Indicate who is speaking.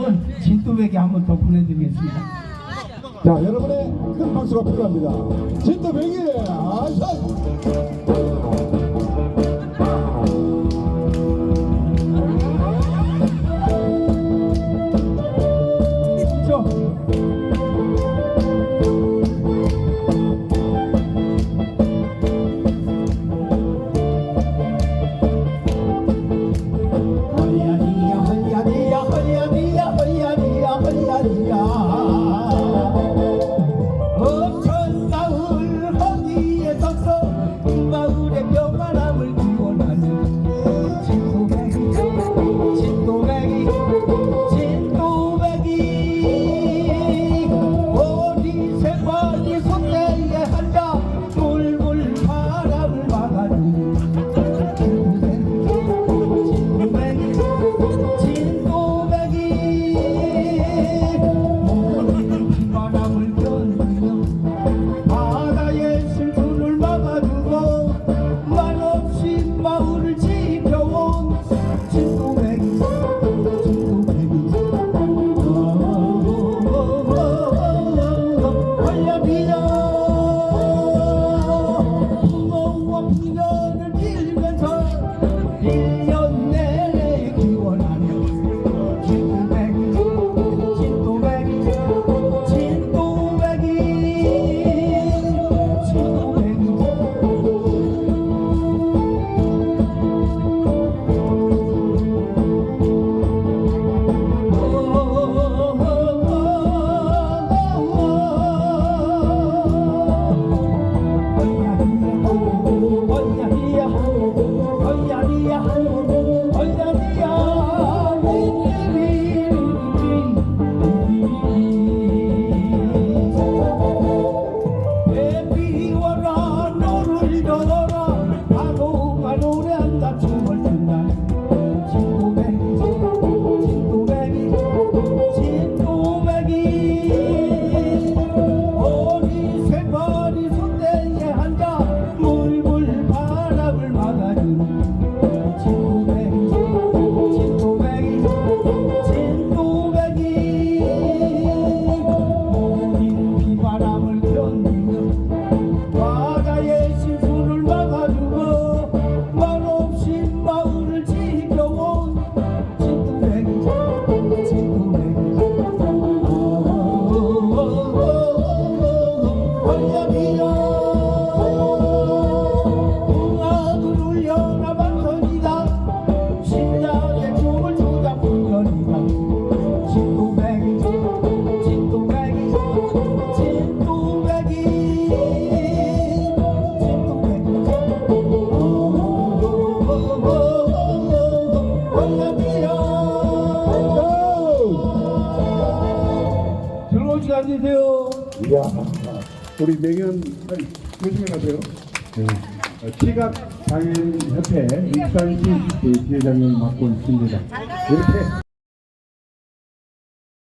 Speaker 1: 선물 진또에게 한 번 더 보내드리겠습니다.
Speaker 2: 자 여러분의 큰 박수가 필요합니다. 진또백이
Speaker 1: 아샷. Oh, yeah, yeah. oh, yeah, yeah. 앉으세요.
Speaker 2: 이야, 우리 명현 조심히 가세요. 네. 시각 장애인 협회 익산시 지회장님 맡고 있습니다. 이렇게.